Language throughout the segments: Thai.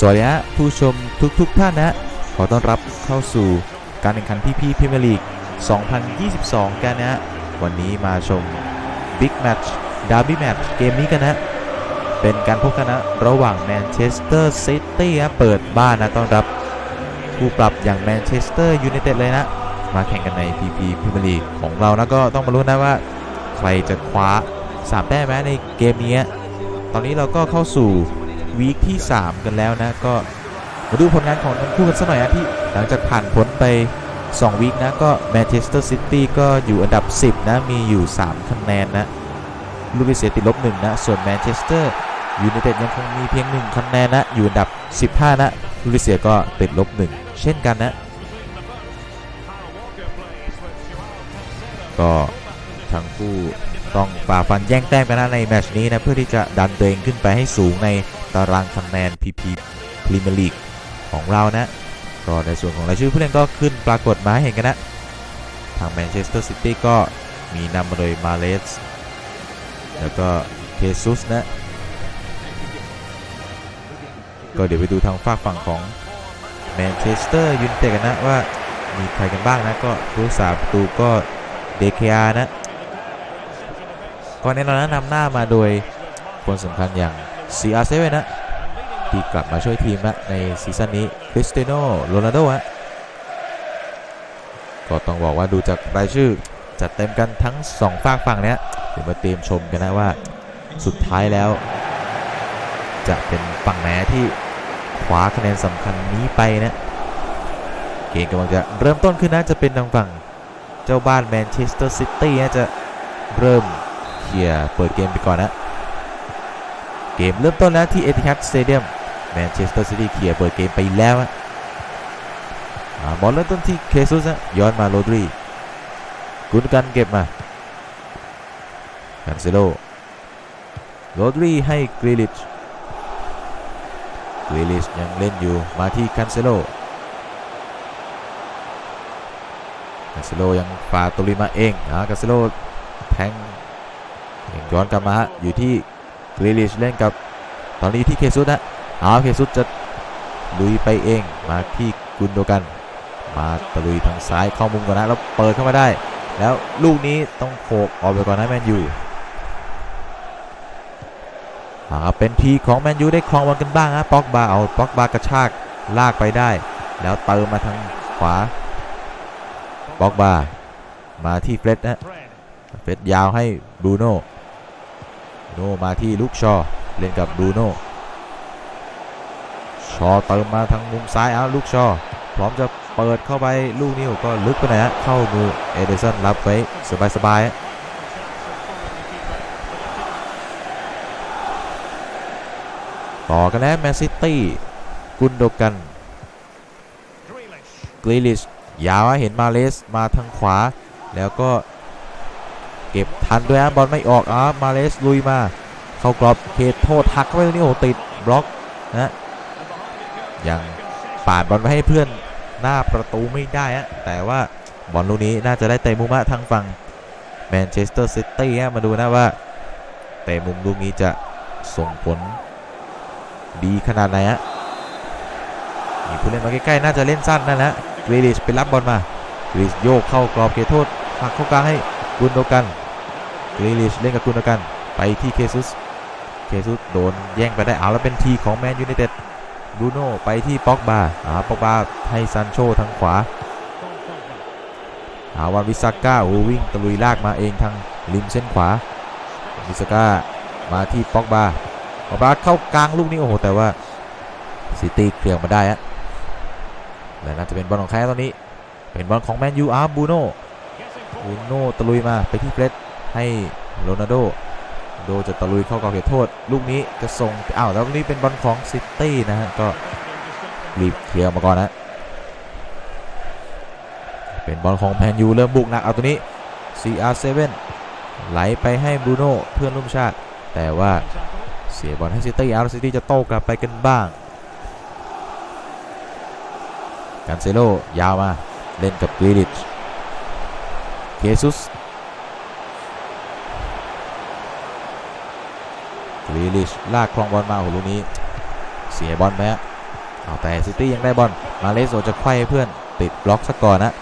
สวัสดีฮะผู้ชมทุกๆทท่านนะขอต้อนรับเข้าสู่การแข่งขันพีพีพรีเมียร์ลีก 2022 กันนะวันนี้มาชมบิ๊กแมตช์ดาร์บี้แมตช์เกมนี้กันนะ เป็นการพบกันนะ ระหว่างแมนเชสเตอร์ซิตี้เปิดบ้านนะต้อนรับคู่ปรับอย่างแมนเชสเตอร์ยูไนเต็ดเลยนะ มาแข่งกันใน PP พรีเมียร์ลีกของเรานะก็ต้องมาลุ้นนะว่า ใครจะคว้า3แต้มไหมในเกมนี้ ตอนนี้เราก็เข้าสู่ วีคที่ 3 กันแล้วนะ ก็มาดูผลงานของทั้งคู่กันสักหน่อยนะที่หลังจากผ่านพ้นไป 2 วีคนะ ก็แมนเชสเตอร์ซิตี้ก็อยู่อันดับ 10 นะ มีอยู่ 3 คะแนนนะลูกเสียติดลบ1นะ ส่วนแมนเชสเตอร์ยูไนเต็ดยังคงมีเพียง 1 คะแนนนะ อยู่อันดับ 15 นะลูกเสียก็ติดลบ 1 เช่นกันนะ ก็ทั้งคู่ต้องฝ่าฟันแย่งแต้มกันนะในแมชนี้นะ เพื่อที่จะดันตัวเองขึ้นไปให้สูงใน ตารางคะแนน PP พรีเมียร์ลีกของเรานะก็ในส่วนของรายชื่อผู้เล่นก็ขึ้นปรากฏมาให้เห็นกันนะ ทางแมนเชสเตอร์ซิตี้ก็มีนำมาโดยมาเลสแล้วก็เคซุสนะ ก็เดี๋ยวไปดูทางฝากฝั่งของแมนเชสเตอร์ยูไนเต็ดกันนะว่ามีใครกันบ้างนะ ก็ผู้รักษาประตูก็เดคอานะก่อนแน่นอนนะนำหน้ามาโดยคนสำคัญอย่าง CR7 นะที่กลับมาช่วยทีมนะในซีซั่นนี้คริสเตียโนโรนัลโดฮะก็ต้องบอกว่าดูจากรายชื่อจัดเต็มกันทั้ง 2 ฝากฝั่งเนี้ยเดี๋ยวมาเตรียมชมกันนะว่าสุดท้ายแล้ว จะเป็นฝั่งไหนที่คว้าคะแนนสำคัญนี้ไปนะเกมกำลังจะเริ่มต้นขึ้นนะจะเป็นทางฝั่งเจ้าบ้านแมนเชสเตอร์ซิตี้นะจะเริ่มเคลียร์เปิดเกมไปก่อนนะ เกมเริ่มต้นแล้วที่เอติฮัดสเตเดียมแมนเชสเตอร์ซิตี้เคลียร์เปิดเกมไปแล้วอะบอลเริ่มต้นที่เคซุสนะย้อนมาโรดรีกุนกันเก็บมาคันเซโลโรดรีให้กริลิชกริลิชยังเล่นอยู่มาที่คันเซโลคันเซโลยังฝาตุลิมาเองอ่าคันเซโลแทงย้อนกลับมาฮะอยู่ที่ กรีลิชเล่นกับตอนนี้ที่เคซุสนะเอาเคซุสจะลุยไปเองมาที่กุนโดกัน มาตะลุยทางซ้ายเข้ามุมก่อนนะแล้วเปิดเข้ามาได้ แล้วลูกนี้ต้องโขกออกไปก่อนนะแมนยูอ่าครับเป็นทีของแมนยูได้ครองบอลกันบ้างฮะป็อกบาเอาป็อกบากระชากลากไปได้ แล้วเติมมาทางขวาป็อกบามาที่เฟรดนะเฟรดยาวให้บรูโน่ โนมาที่ลูกชอเล่นกับบรูโน่ชอเติมมาทางมุมซ้ายเอาลูกชอพร้อมจะเปิดเข้าไปลูกนี้ก็ลึกไปหนฮะเข้ามือเอเดสันรับไว้สบายๆต่อกันแล้วแมนซิตี้กุนโดกันกรีลิชยาวเห็นมาเลสมาทางขวา แล้วก็ ก็บทันด้วยนะบอลไม่ออกอะมาเลสลุยมา เข้ากรอบเขตโทษหักเข้าไปตรงนี้โอ้ติดบล็อกนะยังปาดบอลไปให้เพื่อนหน้าประตูไม่ได้ฮะแต่ว่าบอลลูกนี้น่าจะได้เตะมุมะทางฝั่งแมนเชสเตอร์ซิตี้มาดูนะว่าเตะมุมลูกนี้จะส่งผลดีขนาดไหนฮะมีผู้เล่นมาใกล้ๆน่าจะเล่นสั้นนั่นแหละกรีลิชไปรับบอลมากรีลิชโยกเข้ากรอบเขตโทษหักเข้ากลางให้กุนโดกัน กรีลิชเล่นกับกุนกัน ไปที่เคซุส เคซุสโดนแย่งไปได้เอาแล้วเป็นทีของแมนยูไนเต็ดบูโน่ไปที่ป็อกบาอาป็อกบาให้ซันโชทางขวาหาวันวิซาก้าโอ้วิ่งตะลุยลากมาเองทางริมเส้นขวา วิซาก้ามาที่ป็อกบาป็อกบาเข้ากลางลูกนี้โอ้โหแต่ว่าซิตี้เคลียร์มาได้ฮะและน่าจะเป็นบอลของใครตอนนี้ เป็นบอลของแมนยูอาร์บูโน่อูโน่ตะลุยมาไปที่เฟรด ให้โรนัลโดโดจะตะลุยเข้ากรอบเขตโทษ ลูกนี้จะส่งอ้าวแล้วนี้เป็นบอลของซิตี้นะฮะก็รีบเคลียร์มาก่อนนะเป็นบอลของแมนยูเริ่มบุกหนักเอาตัวนี้ CR7 ไหลไปให้บรูโน่เพื่อนร่วมชาติ แต่ว่าเสียบอลให้ซิตี้อาร์ซิตี้จะโต้กลับไปกันบ้างกันเซโลยาวมาเล่นกับกรีลิชเคซุส กรีลิชลากคลองบอลมาโอ้โหลูกนี้ เสียบอลไปฮะเอาแต่ซิตี้ยังได้บอลมาเลสโอจะไขว้ให้เพื่อนติดบล็อกซะก่อนนะ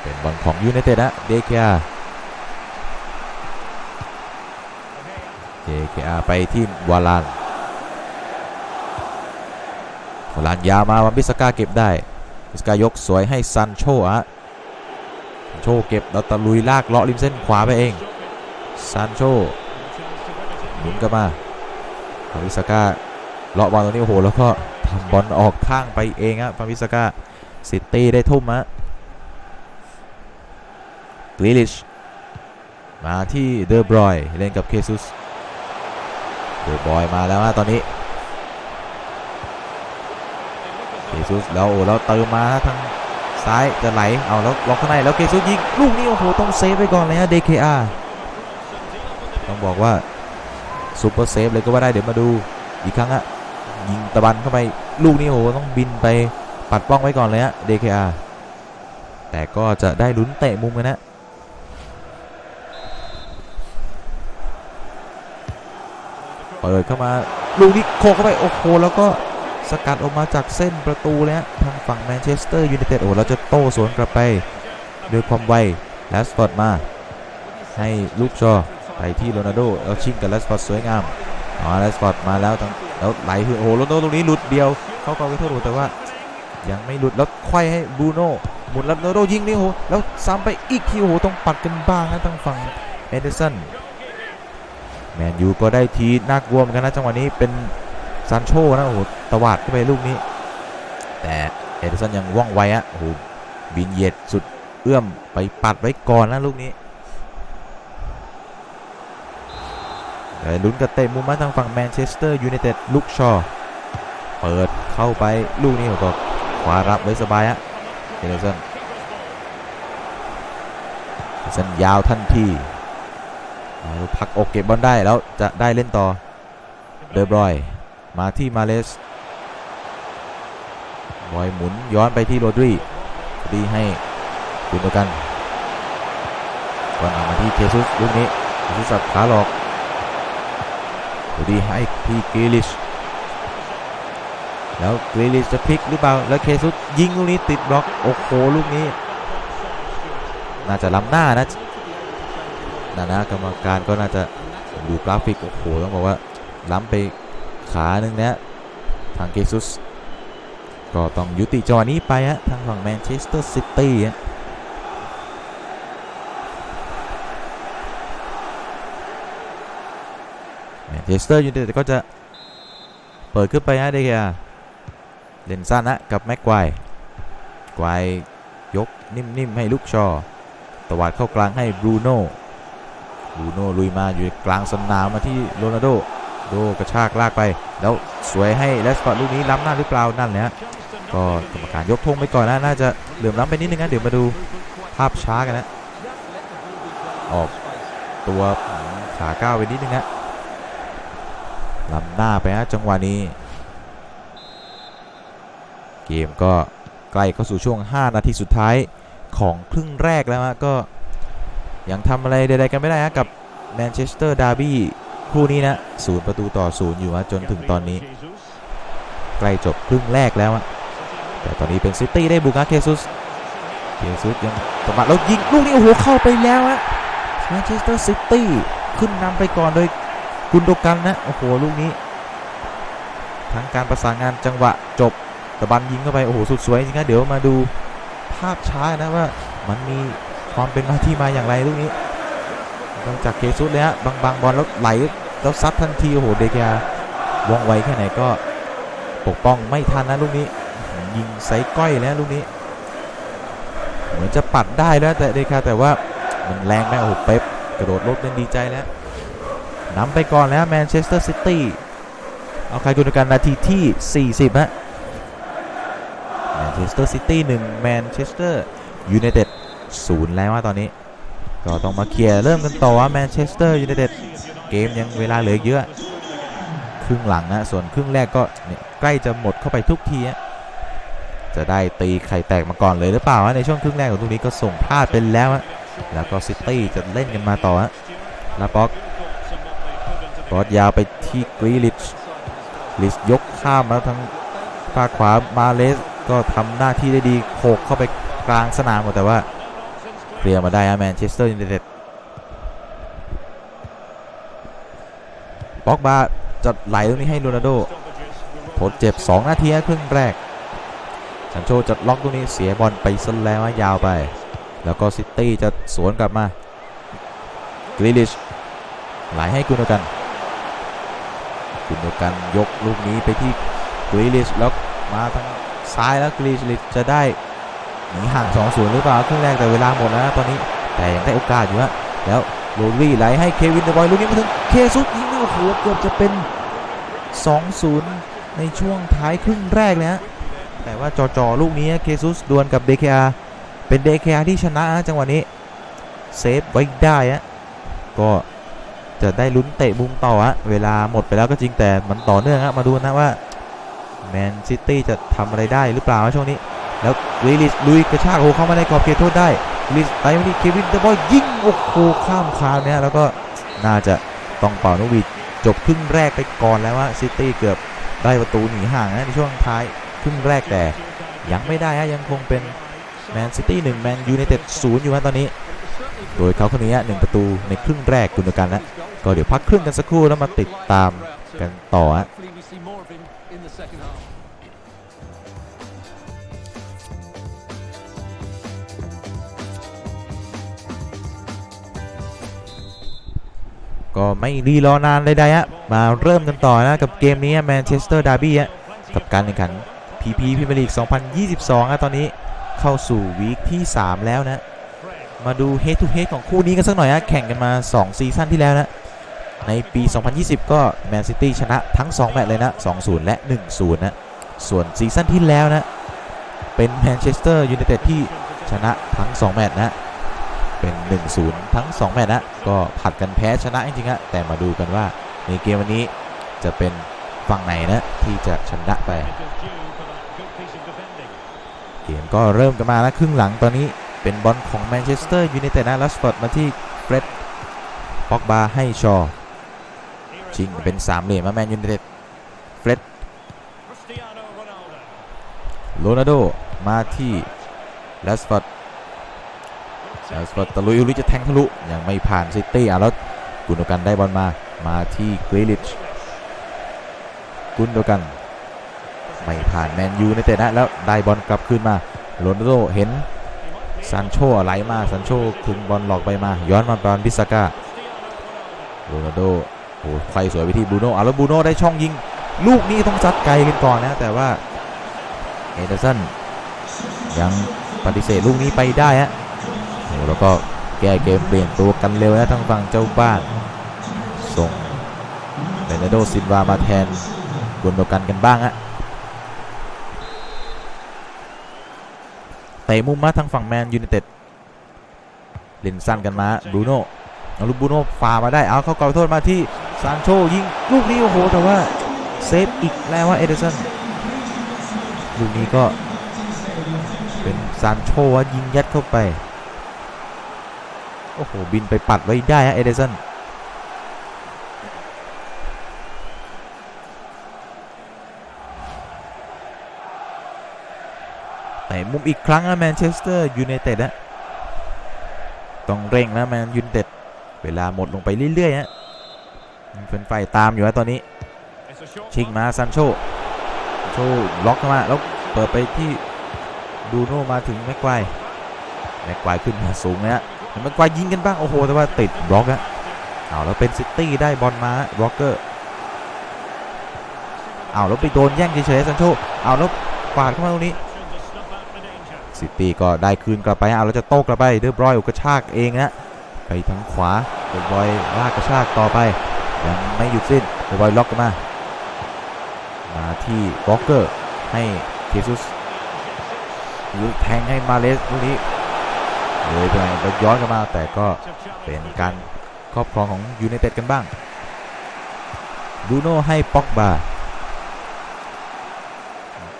เป็นบอลของยูไนเต็ดนะเดเคอาเดเคอาไปที่วาลานวาลานยาวมาวันบิสกาเก็บได้บิสกายกสวยให้ซันโชอะโชเก็บแล้วตะลุยลากเลาะริมเส้นขวาไปเองซันโชหมุนกลับมา วันบิสกาเลาะบอลตรงนี้โอ้โหแล้วก็ทำบอลออกข้างไปเองฮะฟาบิสกาซิตี้ได้ทุ่มฮะกริลิชมาที่เดอร์บรอยเล่นกับเคซุสเดอร์บรอยมาแล้วฮะตอนนี้เคซุสแล้วโอ้แล้วเติมมาทางซ้ายจะไหลเอาแล้วล็อกข้างในแล้วเคซุสยิงลูกนี้โอ้โหต้องเซฟไปก่อนเลยฮะ DKR ต้องบอกว่า ซูเปอร์เซฟเลยก็ว่าได้เดี๋ยวมาดูอีกครั้งอะยิงตะบันเข้าไปลูกนี้โอ้โหต้องบินไปปัดป้องไว้ก่อนเลยฮะ DKR แต่ก็จะได้ลุ้นเตะมุมกันนะเปิดเข้ามาลูกนี้โคเข้าไปโอ้โหแล้วก็สกัดออกมาจากเส้นประตูเลยฮะทางฝั่งแมนเชสเตอร์ยูไนเต็ดโอ้แล้วจะโต้สวนกลับไปด้วยความไวแลสฟอร์ดมาให้ลูกชอ ไปที่โรนัลโดแล้วชิงกับแลสฟอร์ดสวยงามอ๋อแลสฟอร์ดมาแล้วทางแล้วไหลคือโอ้โหโรนัลโดตรงนี้หลุดเดียว เข้ากองไปโทษโอ้แต่ว่ายังไม่หลุดแล้วไขว้ให้บูโน่หมุนแล้วโรนัลโดยิงนี่โอ้โหแล้วซ้ำไปอีกทีโอ้โหต้องปัดกันบ้างนะทางฝั่งเอเดอร์สันแมนยูก็ได้ทีน่ากลัวเหมือนกันนะจังหวะนี้เป็นซานโชนะโอ้โหตวาดเข้าไปลูกนี้ แต่เอเดอร์สันยังว่องไวอะโอ้โหบินเยียดสุดเอื้อมไปปัดไว้ก่อนนะลูกนี้แต่ ลุ้นกับเตะมุมมาทางฝั่งแมนเชสเตอร์ยูไนเต็ดลุกชอเปิดเข้าไปลูกนี้ก็ขวารับไว้สบายอะเอเดอร์สันเอเดอร์สันยาวทันทีเอาพักอกเก็บบอลได้แล้วจะได้เล่นต่อเดอบรอยมาที่มาเลสบอยหมุนย้อนไปที่โรดรีดีให้คุณตัวกันก่อนเอามาที่เคซุสลูกนี้เคซุสสับขาหลอก ดีให้ที่กรีลิช แล้วกรีลิชจะพลิกหรือเปล่า แล้วเคซุสยิงลูกนี้ติดบล็อก โอ้โหลูกนี้ น่าจะล้ำหน้านะนะนะกรรมการก็น่าจะดูกราฟิก โอ้โห ต้องบอกว่าล้ำไปขาหนึ่งเนี่ยทางเกซุส ก็ต้องยุติจังหวะนี้ไปฮะทางฝั่งแมนเชสเตอร์ซิตี้ฮะแมน เชสเตอร์ยูไนเต็ดก็จะเปิดขึ้นไปฮะเดียเล่นสั้นนะกับแม็กควายควายยกนิ่มๆให้ลูกชอตวัดเข้ากลางให้บรูโน่บรูโน่ลุยมาอยู่กลางสนามมาที่โรนัลโดโดกระชากลากไป แล้วสวยให้แลสฟอร์ดลูกนี้ล้ำหน้าหรือเปล่านั่นแหละก็กรรมการยกธงไปก่อนนะน่าจะเหลื่อมล้ำไปนิดนึงนะเดี๋ยวมาดูภาพช้ากันนะออกตัวขาก้าวไปนิดนึงนะ ลำหน้าไปฮะจังหวะนี้ เกมก็ใกล้เข้าสู่ช่วง 5 นาทีสุดท้ายของครึ่งแรกแล้วฮะก็ยังทำอะไรใดๆกันไม่ได้ฮะกับแมนเชสเตอร์ดาร์บี้คู่นี้นะศูนย์ประตูต่อศูนย์อยู่ฮะจนถึงตอนนี้ ใกล้จบครึ่งแรกแล้วอะแต่ตอนนี้เป็นซิตี้ได้บุกนะเคซุสเคซุสยังสมัครแล้วยิงลูกนี้โอ้โหเข้าไปแล้วฮะแมนเชสเตอร์ซิตี้ขึ้นนำไปก่อนโดย กุนโดกันนะโอ้โหลูกนี้ ทั้งการประสานงานจังหวะจบตะบันยิงเข้าไปโอ้โหสุดสวยจริงนะเดี๋ยวมาดูภาพช้านะว่ามันมีความเป็นมาที่มาอย่างไรลูกนี้นอกจากเกซุสเลยฮะบางบางบอลแล้วไหลแล้วซัดทันทีโอ้โหเดกยาว่องไวแค่ไหนก็ปกป้องไม่ทันนะลูกนี้ ยิงไซก้อยแล้วลูกนี้เหมือนจะปัดได้แล้วแต่เดกาแต่ว่ามันแรงไหมโอ้โหเป๊ปกระโดดลบเล่นดีใจแล้ว นำไปก่อนแล้วแมนเชสเตอร์ซิตี้เอาใครกุนกันนาทีที่ 40 ฮะแมนเชสเตอร์ซิตี้หนึ่งแมนเชสเตอร์ยูไนเต็ดศูนย์แล้วว่าตอนนี้ ก็ต้องมาเคลียร์เริ่มกันต่อว่าแมนเชสเตอร์ยูไนเต็ดเกมยังเวลาเหลือเยอะครึ่งหลังนะ ส่วนครึ่งแรกก็ใกล้จะหมดเข้าไปทุกทีอะจะได้ตีไข่แตกมาก่อนเลยหรือเปล่าในช่วงครึ่งแรกของตรงนี้ก็ส่งพลาดไปแล้วอะแล้วก็ซิตี้จะเล่นกันมาต่อฮะลาป็อก บอสยาวไปที่กรีลิชลิชยกข้ามมาทางฝาขวามาเลสก็ทำหน้าที่ได้ดีโขกเข้าไปกลางสนามหมดแต่ว่าเคลียร์มาได้ฮะแมนเชสเตอร์ยูไนเต็ดบ็อกบาจะไหลตรงนี้ให้โรนัลโดทดเจ็บ 2 นาทีครึ่งแรกซันโชจะล็อกตรงนี้เสียบอลไปซะแล้วยาวไป แล้วก็ซิตี้จะสวนกลับมากริลิชไหลให้กุนกันุนโดกันยกลูกนี้ไปที่กริลิชแล้วมาทางซ้ายแล้วกริลิชจะได้หนีห่าง2-0หรือเปล่าครึ่งแรกแต่เวลาหมดแล้วนะตอนนี้แต่ยังได้โอกาสอยู่ฮะแล้วโรดรี่ไหลให้เควินเดอะบอยลูกนี้มาถึงเคซุสยิงโอ้โหเกือบจะเป็น 2-0 ในช่วงท้ายครึ่งแรกเลยฮะแต่ว่าจอๆลูกนี้เคซุสดวลกับเดคอาเป็นเดคอาที่ชนะฮะจังหวะนี้เซฟไว้ได้ฮะก็ จะได้ลุ้นเตะมุมต่อฮะเวลาหมดไปแล้วก็จริงแต่มันต่อเนื่องฮะมาดูนะว่าแมนซิตี้จะทำอะไรได้หรือเปล่าช่วงนี้ แล้ววิลิสลุยกระชากโอ้เข้ามาในกรอบเขตโทษได้วิลิสไปมาที่เควินเดอะบอยยิงโอ้โหข้ามคานเนี่ยแล้วก็น่าจะต้องเป่านกหวีดจบครึ่งแรกไปก่อนแล้วว่าซิตี้เกือบได้ประตูหนีห่างนะในช่วงท้ายครึ่งแรกแต่ยังไม่ได้ฮะยังคงเป็นแมนซิตี้หนึ่งแมนยูไนเต็ดศูนย์อยู่ฮะตอนนี้ โดยเขาคนนี้หนึ่งประตูในครึ่งแรกกุนกันนะ ก็เดี๋ยวพักครึ่งกันสักครู่แล้วมาติดตามกันต่อฮะก็ไม่รีรอนานเลยใดๆฮะมาเริ่มกันต่อนะกับเกมนี้แมนเชสเตอร์ดาร์บี้ฮะกับการแข่งขัน PP พรีเมียร์ลีก 2022ฮะตอนนี้เข้าสู่วีคที่ 3 แล้วนะ มาดู Head to Head ของคู่นี้กันสักหน่อยฮะแข่งกันมา 2 ซีซั่นที่แล้วนะ ในปี 2020 ก็แมนซิตี้ชนะทั้ง 2 แมตช์เลยนะ 2-0 และ 1-0 นะ ส่วนซีซั่นที่แล้วนะ เป็นแมนเชสเตอร์ยูไนเต็ดที่ชนะทั้ง 2 แมตช์นะ เป็น 1-0 ทั้ง 2 แมตช์นะ ก็ผัดกันแพ้ชนะจริงๆฮะแต่มาดูกันว่าในเกมวันนี้จะเป็นฝั่งไหนนะ ที่จะชนะไป เกมก็เริ่มกันมาแล้วครึ่งหลังตอนนี้เป็นบอลของแมนเชสเตอร์ยูไนเต็ดนะลัสฟอร์ดมาที่เฟร็ดป็อกบาให้ชอ ชิงเป็นสามเหลี่ยมแมนยูไนเต็ดเฟรดโรนัลโดมาที่ลัสฟอร์ดลัสฟอร์ดตะลุยลุยจะแทงทะลุยังไม่ผ่านซิตี้อะแล้วกุนโดกันได้บอลมามาที่กริลิชกุนโดกันไม่ผ่านแมนยูในเตะนะแล้วได้บอลกลับคืนมาโรนัลโดเห็นซานโชไหลมาซานโชคุมบอลหลอกไปมา ย้อนมาบอลบิสกาโรนัลโด โอ้ไฟสวยไปที่บูโน่อะแล้วบูโน่ได้ช่องยิง ลูกนี้ต้องซัดไกลกันก่อนนะ แต่ว่าเอเดอร์สันยังปฏิเสธลูกนี้ไปได้ฮะโอ้แล้วก็แก้เกมเปลี่ยนตัวกันเร็วนะทางฝั่งเจ้าบ้าน ส่งเบเนโดซินวามาแทนกุนโดกันกันบ้างฮะเตะมุมมาทางฝั่งแมนยูไนเต็ดเล่นสั้นกันมาบูโน่เอาลูกบูโน่ฝ่ามาได้เอาเข้ากรอบโทษมาที่ ซานโชยิงลูกนี้โอ้โหแต่ว่าเซฟอีกแล้วว่าเอเดอร์สันลูกนี้ก็เป็นซานโชว่ายิงยัดเข้าไป โอ้โห บินไปปัดไว้ได้ฮะเอเดอร์สันเตะมุมอีกครั้งนะแมนเชสเตอร์ยูไนเต็ดนะต้องเร่งนะแมนยูไนเต็ดเวลาหมดลงไปเรื่อยๆฮะ เป็นไฟตามอยู่นะตอนนี้ ชิงมาซันโชโชล็อกเข้ามาแล้วเปิดไปที่ดูโนมาถึงแม็กไกวร์แม็กไกวร์ขึ้นมาสูงนะฮะเห็นแม็กไกวร์ยิงกันบ้างโอ้โหแต่ว่าติดบล็อกฮะเอาแล้วเป็นซิตี้ได้บอลมาบล็อกเกอร์เอาแล้วไปโดนแย่งเฉยๆซันโชเอาแล้วกวาดเข้ามาตรงนี้ซิตี้ก็ได้คืนกลับไปเอาแล้วจะโต้กลับไปเดอบรอยกระชากเองนะไปทางขวาเดอบรอยลากกระชากต่อไป ยังไม่หยุดสิ้นเดบอยล็อกกันมา มาที่บล็อกเกอร์ให้เคซุสยูแทงให้มาเลสลูกนี้เลยไปแล้วย้อนกลันมาแต่ก็เป็นการครอบครองของยูไนเต็ดกันบ้างบูโน่ให้ป็อกบา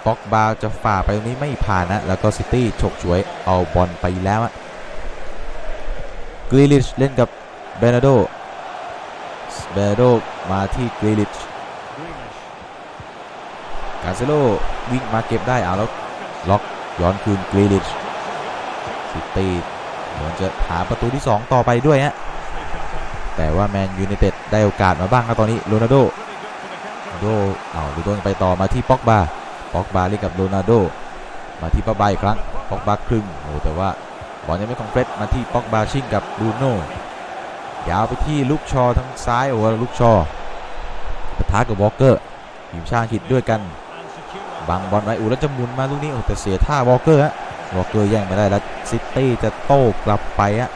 ป็อกบาจะฝ่าไปตรงนี้ไม่ผ่านนะ แล้วก็ซิตี้ฉกฉวยเอาบอลไปแล้วอะกรีลิชเล่นกับเบนาโด เบรโดมาที่กรีลิชกาเซโลวิ่งมาเก็บได้เอาแล้วล็อกย้อนคืนกรีลิชซิตี้เหมือนจะหาประตูที่ 2 ต่อไปด้วยฮะแต่ว่าแมนยู i นเต็ดได้โอกาสมาบ้างครับตอนนี้โรนัลโดโรนัลโดเอาดูต้นไปต่อมาที่ป็อกบาป็อกบาเล่นกับโรนัลโดมาที่ป็อกบาอีกครั้งป็อกบาครึ่งโอ้แต่ว่าบอลยังไม่ของเฟร็ดมาที่ป็อกบาชิงกับบูโน่ ยาวไปที่ลูกชอทางซ้ายโอ้โหลูกชอปะทะกับวอลเกอร์ทีมชาติอังกฤษด้วยกันบังบอลไว้อูแล้วจะหมุนมาลูกนี้โอ้แต่เสียท่าวอลเกอร์ฮะวอลเกอร์แย่งไม่ได้แล้วซิตี้จะโต้กลับไปฮะ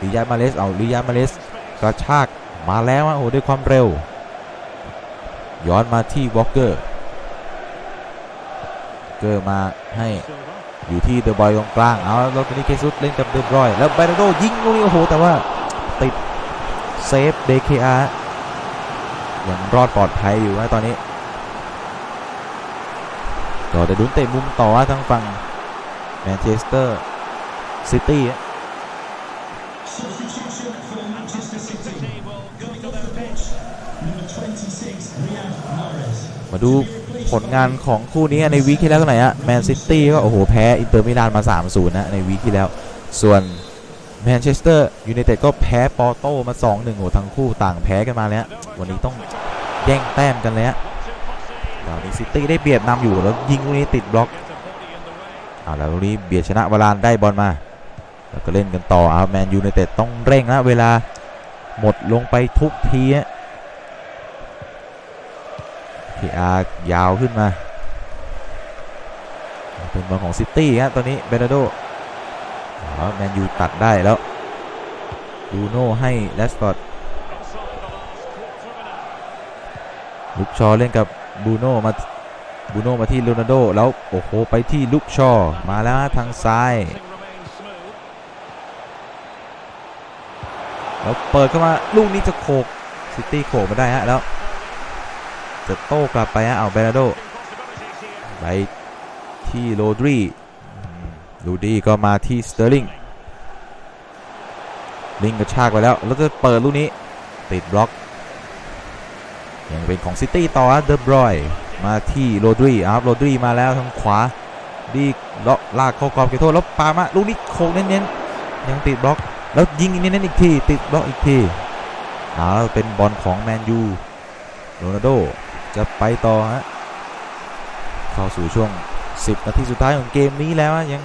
ลิยามาเลสเอาลิยามาเลสกระชากมาแล้วฮะโอ้ด้วยความเร็ว ย้อนมาที่วอลเกอร์เกอร์มาให้อยู่ที่เดอะบอยตรงกลางเอาแล้วตอนนี้เคซุสเล่นกับเดอะบอยแล้วเบรโดยิงลูกนี้โอ้โหแต่ว่า เซฟเดคอายังรอดปลอดภัยอยู่นะตอนนี้ก็จะดุนเตะมุมต่อทางฝั่งแมนเชสเตอร์ซิตี้มาดูผลงานของคู่นี้ในวีคที่แล้วกันหน่อยฮะแมนซิตี้ก็โอ้โหแพ้อินเตอร์มิลานมา 3-0 นะ ในวีคที่แล้ว ส่วน แมนเชสเตอร์ยูไนเต็ดก็แพ้ปอร์โตมา 2-1โอ้ทั้งคู่ต่างแพ้กันมาเลยฮะวันนี้ต้องแย่งแต้มกันเลยฮะตอนนี้ซิตี้ได้เปรียบนำอยู่แล้วยิงลูกนี้ติดบล็อกเอาแล้วลูกนี้เบียดชนะวารานได้บอลมา แล้วก็เล่นกันต่อเอาแมนยูไนเต็ดต้องเร่งนะเวลาหมดลงไปทุกทีพีอาร์ยาวขึ้นมา เป็นบอลของซิตี้ฮะตอนนี้เบรนาโด แมนยูตัดได้แล้วดูโน่ให้แลสฟอร์ดลุกชอเล่นกับบูโน่มาบูโน่มาที่โรนัลโดแล้วโอ้โหไปที่ลุกชอมาแล้วทางซ้ายแล้วเปิดเข้ามาลูกนี้จะโขกซิตี้โขกมาได้ฮะแล้วจะโต้กลับไปฮะเอาเบรนาโดไปที่โรดรี ลูดีก็มาที่สเตอร์ลิงลิงกระชากไปแล้ว แล้วจะเปิดลูกนี้ ติดบล็อก ยังเป็นของซิตี้ต่อเดอบรอยมาที่โรดรีครับโรดรีมาแล้วทางขวา ดีเลาะลากเข้ากรอบเขตโทษแล้วปามาลูกนี้โค้งเน้นๆ ยังติดบล็อก แล้วยิงอีกเน้นๆอีกที ติดบล็อกอีกทีเอาเป็นบอลของแมนยูโรนัลโดจะไปต่อฮะเข้าสู่ช่วง 10 นาทีสุดท้ายของเกมนี้แล้วยัง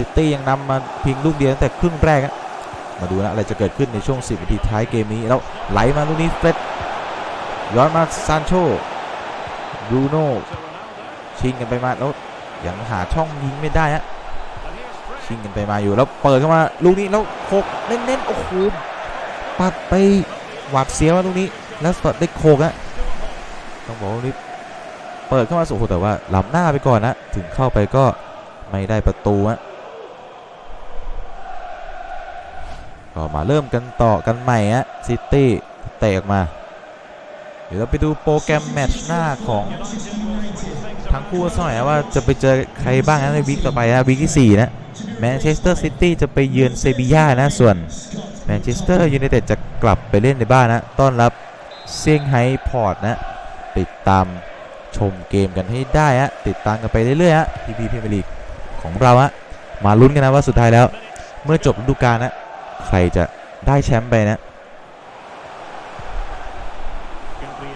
ซิตี้ยังนำมาเพียงลูกเดียวตั้งแต่ครึ่งแรกฮะมาดูนะอะไรจะเกิดขึ้นในช่วง 10นาทีท้ายเกมนี้แล้วไหลมาลูกนี้เฟร็ดย้อนมาซานโชบรูโน่ชิงกันไปมาแล้วยังหาช่องยิงไม่ได้ฮะชิงกันไปมาอยู่แล้วเปิดเข้ามาลูกนี้แล้วโคกเน้นๆโอ้โหปัดไปหวาดเสียวลูกนี้แล้วสอดได้โคกฮะต้องบอกว่านี้เปิดเข้ามาสุดโหแต่ว่าล้ำหน้าไปก่อนนะถึงเข้าไปก็ไม่ได้ประตูฮะ ก็มาเริ่มกันต่อกันใหม่ฮะซิตี้เตะออกมา เดี๋ยวเราไปดูโปรแกรมแมตช์หน้าของทั้งคู่สักหน่อยว่าจะไปเจอใครบ้างนะในวีคต่อไปนะวีคที่ 4 นะแมนเชสเตอร์ซิตี้จะไปเยือนเซบีย่านะส่วนแมนเชสเตอร์ยูไนเต็ดจะกลับไปเล่นในบ้านนะ ต้อนรับเซี่ยงไฮ้พอร์ตนะ ติดตามชมเกมกันให้ได้ฮะติดตามกันไปเรื่อยๆฮะทีพีพรีเมียร์ลีกของเราฮะมาลุ้นกันนะว่าสุดท้ายแล้ว เมื่อจบฤดูกาลนะ ใครจะได้แชมป์ไปนะ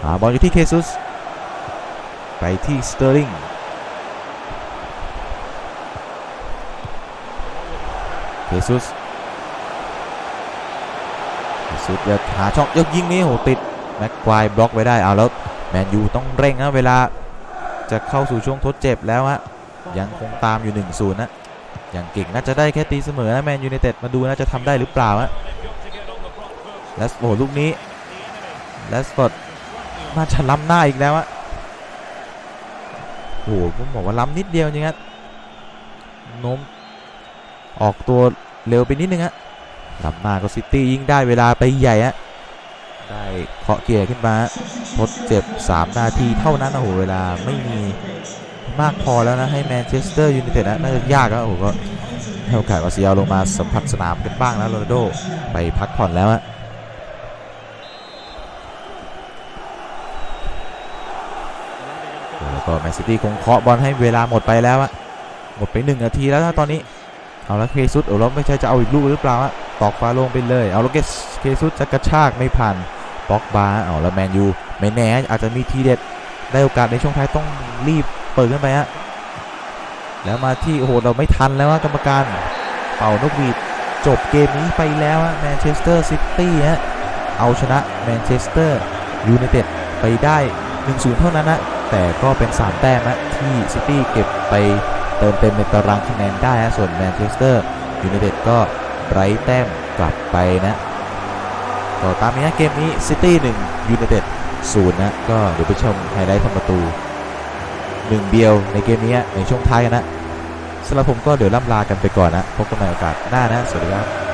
หาบอลอยู่ที่เคซุส ไปที่สเตอร์ลิงเคซุสเคซุสจะหาช่องยกยิงนี้โหติด แม็กควายบล็อกไว้ได้เอาแล้วแมนยูต้องเร่งนะเวลาจะเข้าสู่ช่วงทดเจ็บแล้วฮะยังคงตามอยู่1-0นะ อย่างเก่งน่าจะได้แค่ตีเสมอนะแมนยูในเต็ดมาดูนะจะทำได้หรือเปล่าฮะและโอลูกนี้แลสฟอร์ดน่าจะล้ำหน้าอีกแล้วอะโอ้โหผมบอกว่าล้ำนิดเดียวจริงครับโน้มออกตัวเร็วไปนิดนึงฮะล้ำหน้าก็ซิตี้ยิ่งได้เวลาไปใหญ่ฮะได้เคาะเกียร์ขึ้นมาทดเจ็บ 3 นาทีเท่านั้นโอ้โหเวลาไม่มี มากพอแล้วนะให้แมนเชสเตอร์ยูไนเต็ดนะน่าจะยากแล้วโอ้ก็ให้โอกาสวาซิยาลงมาสัมผัสสนามกันบ้างแล้วโรนัลโดไปพักผ่อนแล้วอะแล้วก็แมนซิตี้คงเคาะบอลให้เวลาหมดไปแล้วอะหมดไปหนึ่งนาทีแล้วนะตอนนี้เอาแล้วเคซุสโอ้ล้วไม่ใช่จะเอาอีกลูกหรือเปล่าอะตอกฟ้าลงไปเลยเอาแล้วเคซุสจะกระชากไม่ผ่านป็อกบาเอาแล้วแมนยูไม่แน่อาจจะมีทีเด็ดได้โอกาสในช่วงท้ายต้องรีบ เปิดขึ้นไปฮะแล้วมาที่โอ้โหเราไม่ทันแล้วอะกรรมการเป่านกหวีดจบเกมนี้ไปแล้วอะแมนเชสเตอร์ซิตี้ฮะเอาชนะแมนเชสเตอร์ยูไนเต็ดไปได้ 1-0 เท่านั้นนะ แต่ก็เป็น 3 แต้มนะที่ซิตี้เก็บไปเติมเต็มในตารางคะแนนได้นะส่วนแมนเชสเตอร์ยูไนเต็ดก็ไร้แต้มกลับไปนะก็ตามนี้นะเกมนี้ซิตี้1ยูไนเต็ด0นะ ก็เดี๋ยวไปชมไฮไลท์ทำประตู หนึ่งเดียวในเกมนี้ในช่วงท้ายนนะสำหรับผมก็เดี๋ยวล่ำลากันไปก่อนนะพบกันใหม่โอกาสหน้านะ สวัสดีครับ